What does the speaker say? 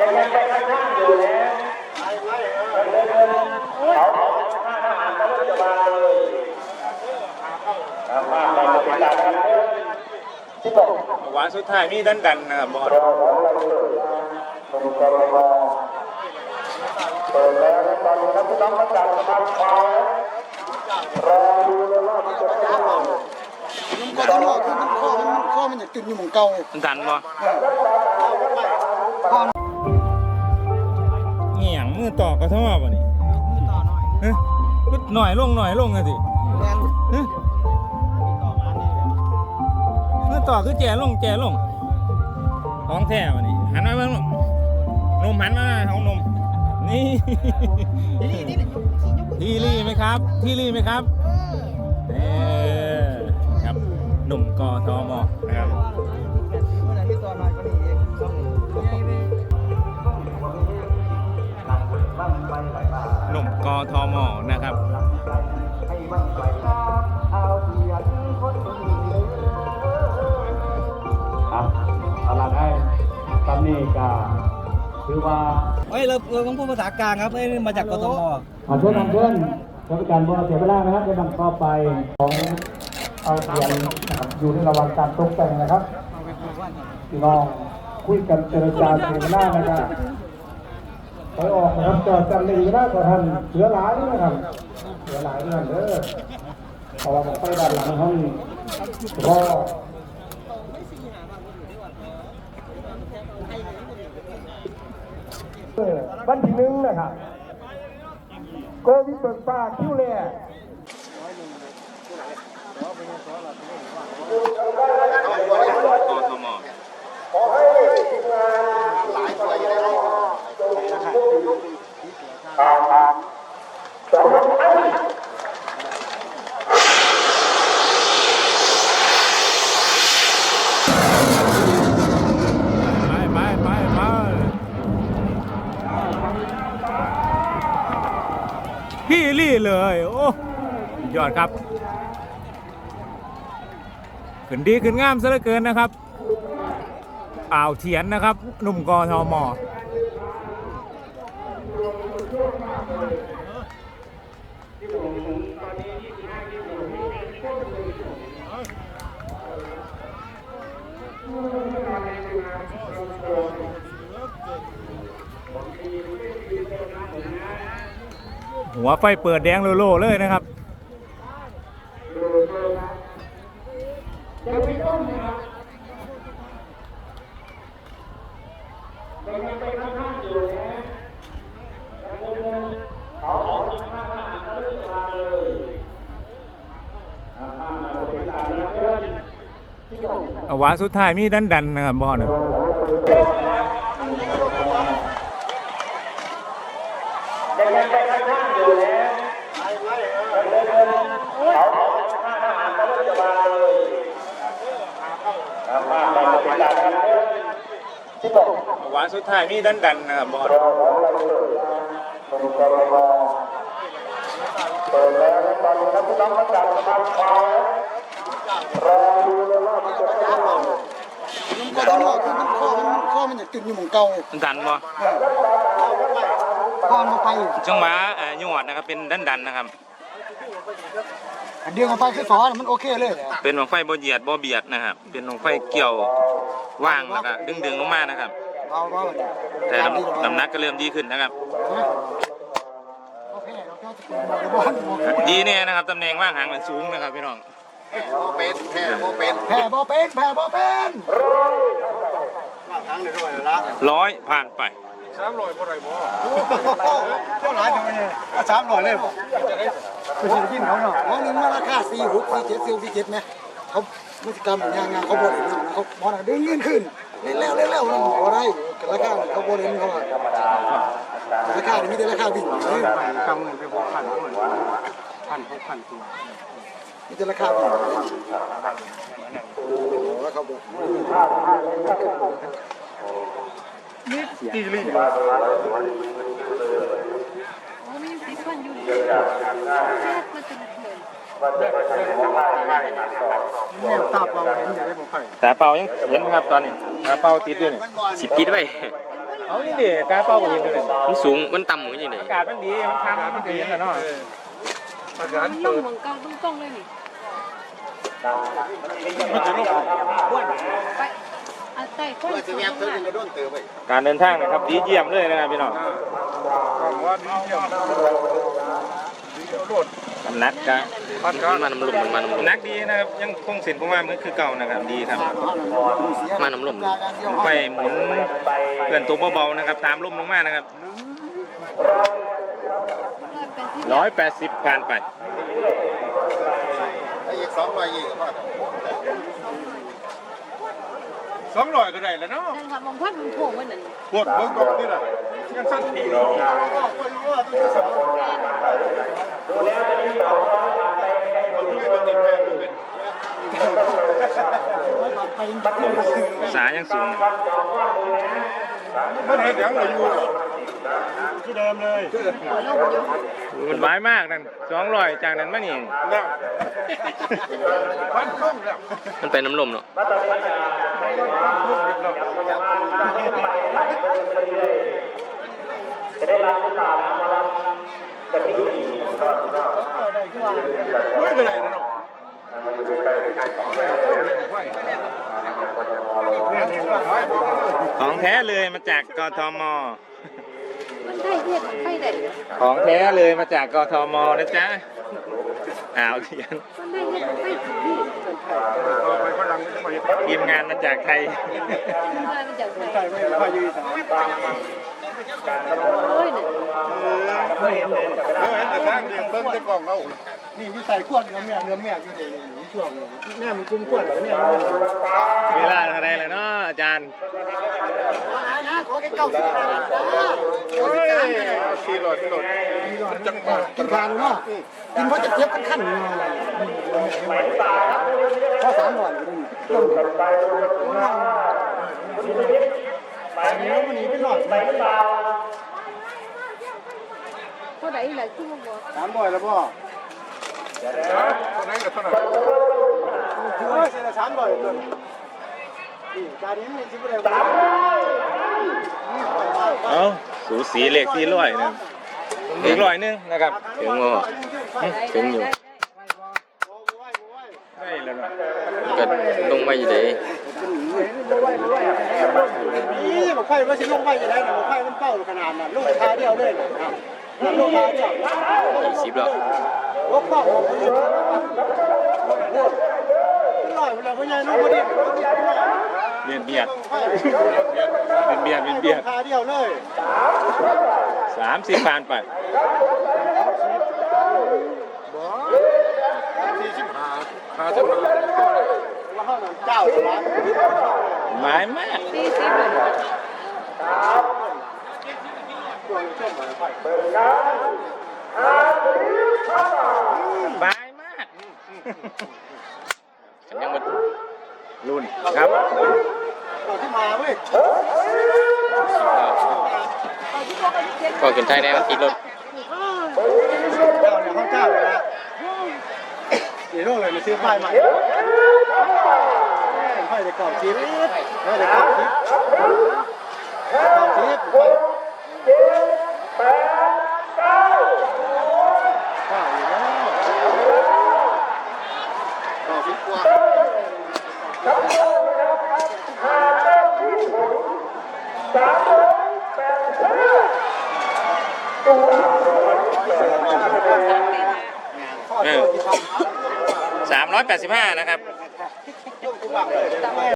ยังยังไปข้างข้างอยู่แล้วยังเดินเขาข้างทหารเขาจะมาเลยมาไปติดตามกันที่บอกหวานสุดท้ายมีดันดันนะครับบอสรงเราเลยเป็นกรมเปิดแล้วนะตอนนี้ครับพี่น้องประกาศมาขอรอดูเลยว่ามันจะได้ไหมก็ต้องรอคือมันข้อมันข้อมันจะติดอยู่หมองเก่ามันดันบ่ข้อนี่หยัง มือต่อกระทบบ่นี่มือต่อหน่อยเฮ้ยหน่อยลงหน่อยลงอะสิแรงเฮ้ยต่อมานี่มือต่อคือแจลงแจลงของแท้บ่นี่หันมาเบิ่งลูกนมหันมาเอานมนี่นี่นี่นี่ยกสิยกทีรี่ไหมครับ ทีรี่ไหมครับเออครับหนุ่มกทมนะครับ กทมนะครับครับเอาละให้ตำนี้ก็คือว่าเฮ้ยเราเราต้องพูดภาษากลางครับเอ้ยมาจากกทมขอเชิญนำเพื่อนบริการบริเสียเวลานะครับในดังต่อไปของเอาเทียนนะครับอยู่ในระหว่างการตกแต่งนะครับพี่น้องคุยกันเจรจาเสียเวลานะครับ ไปออกนะครับจอดกันในเวลาต่อทันเหลือหลายนะครับเหลือหลายเรื่องเด้อพราะว่าผมไปด้านหลังห้องรอวันที่หนึ่งนะครับโควิดเปิดฟ้าคิวแรกกทมขอให้ทีมงานหลายคนได้รอครับสำหรับท่าน ไปไปไปไป พี่ลี่เลย โอ้ยอดครับ ขึ้นดีขึ้นงามซะเหลือเกินนะครับอ่าวเทียนนะครับ หนุ่มกอทอมอ หัวไฟเปิดแดงโลโลเลยนะครับอาหวาสุดท้ายมีดันดันนะครับบอลนะไปข้างข้างอยู่แล้วเดินเดินเขาเขาข้างทหารเขาก็จะมาเลยมาไปมาไปตามกันเด้อที่บอก หวานสุดท้ายมีดันดันนะครับบอลรอของเราเลยเป็นกรมเปิดแล้วนะตอนนี้ครับพี่น้องประกาศมาขอรอดูเลยว่ามันจะได้ไหมก็ต้องรอคือมันข้อมันข้อมันจะติดอยู่หม่องเก่ามันดันบ่ ข้อมันไปจังหวะเอ่อยวดนะครับเป็นดันดันนะครับ อันเดียวกันไปคือสอนมันโอเคเลยเป็นของไฟบ่เหยียดบ่เบียดนะครับ เป็นของไฟเกี่ยวว่างแล้วก็ดึงดึงๆลงมานะครับ เอาว่าแต่น้ำน้ำหนักก็เริ่มดีขึ้นนะครับ โอเคเราก็จะเป็นบอลบอลดีเนี่ยนะครับตำแหน่งว่างหางมันสูงนะครับพี่น้องเป็นแพ้บอเป็นแพ้บอเป็นแพ้บอเป็ นร้อยผ่านไปเท่าไหร่กันเนี่ยสามร้อยเลยบ่เป็นศิลปินเขาเนาะวันนึงมาราคาสี่หกสี่เจ็ดสี่หกสี่เจ็ดไหมเขาพฤติกรรมงานงานเขาบริเวณเขาบอลดึงเงินขึ้นเล่นแล้วเล่นแล้วมันบ่ได้ราคาเขาบริเวณเขาราคานี่มีแต่ราคาวิ่งเลยกำเงินไปหกพันพันหกพันตัวมีแต่ราคาวิ่งแล้วเขาบอก ตีลี่ Oh, men det kan ju bli. Det är att man kan bli. เนี่ยตาเปล่าเห็นอย่าได้บอกใครแต่เป่ายังเห็นไหมครับตอนนี้แต่เป่าติดด้วยนี่สิบปิดไว้ Oj, เอานี่ดิการเป่าหินเลยมันสูง มันต่ำเหมือนยังไงอากาศมันดีมันทำมันดีแล้วเนาะอาจารย์ลเปิงดเมืองเก่าตรงๆเลยนี่มันจะลงไปอาใต้คนสูงมากการเดินทางนะครับดีเยี่ยมเลยนะครับพี่น้องฟังว่าดีเยี่ยมดีเยี่ยมโลดมันนักกะพัดมักันนมาน้ำลมมันมาน้ำลมนักดีนะครับยังคงสินคงว่ามันคือเก่านะครับดีครับมาน้ำลมไฟหมุนเกินตัวเบาๆนะครับ ตามลมลงมานะครับเป็นที่ร้อยแปดสิบผ่านไปสองร้อย ก็ได้แล้วเนาะนั่นค่ะมองพัดมันโผล่วันนั้นปวดเบิ้งกองนี่แหละยังสั้นทีสายังสูงมันเห็นยังเลยอยู่ ที่เดิมเลยมันหวายมากนั่นสองร้อยจากนั้นมานี่นะพันครึ่งแล้วมันเป็นน้ำลมเนาะไม่เป็นไรนะเนาะของแท้เลยมาจากกทม มันได้เฮ็ดไปได้ของแท้เลยมาจากกทมนะจ๊ะอ้าวเทียนมันได้เฮ็ดไปถึงนี่ต่อไปฝรั่งไม่ต้องมาเห็นทีมงานมาจากไทยมันได้มาจากไทยใช่ไม่ค่ อยยืดสายโอ้ยเออเห็นแต่ทางเดียวเบิ้งแต่กล่องเขานี่วิสัยขวดเนื้อแม่เนื้อแม่อยู่ในช่วงแม่มันกุ้มขวดแม่เวลาเท่าไรเลยเนาะอาจารย์ขอแค่เก้าสิบห้าโอ้ยสี่ร้อยสี่ร้อยจักรบาทกินทานเนาะกินเพราะจะเจ็บกันขั้นเนาะข้อสามหน่อยก็ได้ต้มแล้วมันหนีไม่หลอดไปเท่าไหร่ล่ะคือบ่บอกสามบ่อยแล้วพ่อเท่านั้นกับเท่านั้นคือว่าเสียสามบ่อยตัวนี่การนี้ไม่ใช่ประเดี๋ยวเอาสูสีเลขสี่ร้อยนะอีกร้อยหนึงนะครับถึงว่าถึงอยู่ได้แล้วเนาะก็ลงไปอยู่เลยนี่บอกไฟว่าสิลงไฟจะได้นะบอกไฟมันเป้าขนาดนั้นลูกคาเดียวเลยนะลูกคาเดียว สี่สิบแล้วลูกเป้าของคนอื่นลอยเวลาพ่อใหญ่ลูกพอดีเบียดเบียดเบียดเบียดเบียดเบียดคาเดียวเลยสามสิบผ่านไปสี่สิบห้าห้าสิบห้าว่าเขาเจ้าสมัยหมายมากสี่สิบ เลยบายมากฉันยังมารุ่นครับตัวที่มาเว้ยก็ขึ้นไทยได้มันติดรถเจ้าเนี่ยเขาเจ้าเลยนะเดี๋ยวโลกเลยมาซื้อไฟใหม่ไฟเด็กก่อนชิปไฟเด็กก่อนชิปก่อนชิปไฟข้าวอยู่แล้วก่อนชิปกว่า สามร้อยแปดสิบห้านะครับ